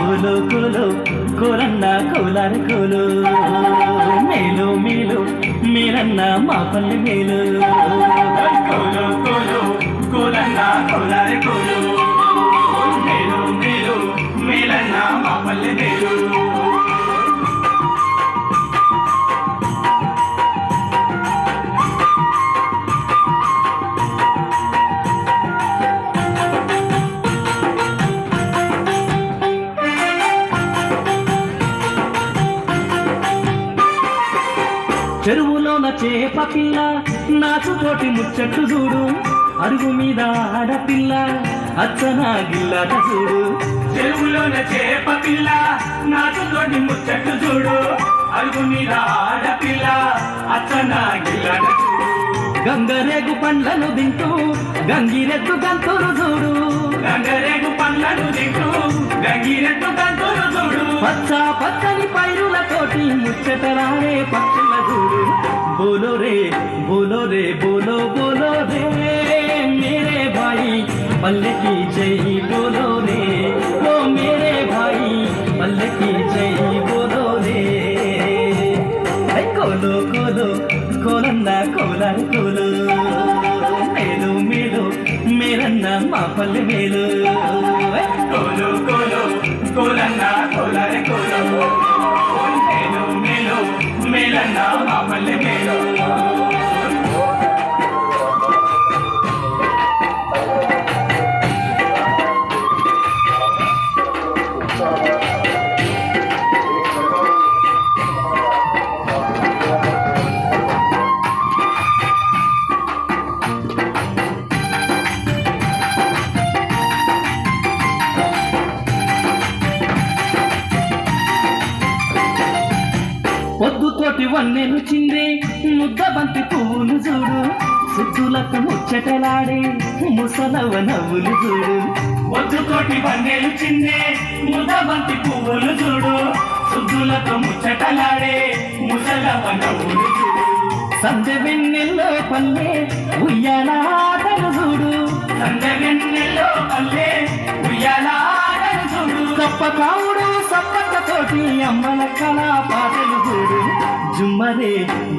కులు కులు కూరన్న కూలారు కూలు. మేలు మీలు మీరన్న మా పల్లె మేలు. కులు కులు కూరన్న కూలారు కూలు. చెరువులోన చేప పిల్ల నాచుతోటి ముచ్చట్టు చూడు. అరుగు మీద ఆడపిల్ల అచ్చన గిల్లట చూడు చెరువులోన చేప పిల్ల నాచుతోటి ముచ్చట్టు చూడు. అరుగు మీద ఆడపిల్ల అచ్చన గిల్లట చూడు గంగరేగు పండ్లను తింటూ గంగిరెద్దు గంతులు చూడు. గంగరేగు పండ్లను తింటూ గంగిరెట్టు గంతులు చూడు. పచ్చ పచ్చని పైరులతోటి ముచ్చటరాడే పక్షుల చూడు. బోలో రే బోలో రే బోలో బోలో రే మేరే భాయి పల్లెకి జై బోలో రే ఓ మేరే భాయి పల్లెకి జై బోలో రే ఐ కోలో కోలో కోలన్న కోలారి కోలు మేలు మేలు మేరన్న మా పల్లె మేలు ఐ కోలు కోలు కోలన్న బంతి వన్నెలు చిందే ముద్ద బంతి పువ్వులు చూడు. సుద్దులకు ముచ్చటలాడే ముసలవ నవ్వులు చూడు. ఒద్దుతోటి బండేలు చిందే ముద్దబంతి పువ్వులు చూడు. సుద్దులతో ముచ్చటలాడే ముసలవ నవ్వులు చూడు. సంధ్య వెన్నెల్లో పల్లె ఉయ్యాలాటలు చూడు. సందగన్నెల్లో పల్లె ఉయ్యాలాడను చూడు. తప్పక కావుడు అమ్మల కళా పాటలు చూడు జుమ్మరే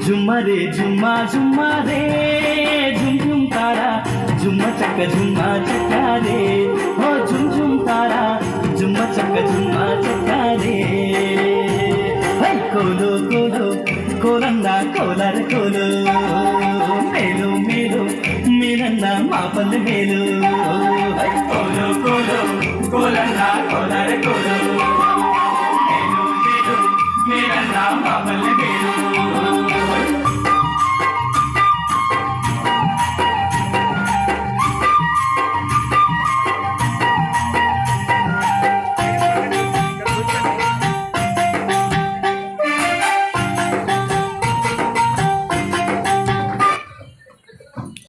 జుమ్మరే జుమ్మా జుమ్మరే. జుమ్ జుమ్ తారా జుమ్మ చక్క జుమ్మా చక్కారే. ఓ జుమ్ జుమ్ తారా జుమ్మ చక్క జుమ్మా చక్కారే. హై కోలో కోలో కోలందా కోలర కోలు. మేలు మీరు మీరన్న మా పల్లె మేలు. హై కోలు కోలు కోలన్న కోలారి కోలు. I'm a little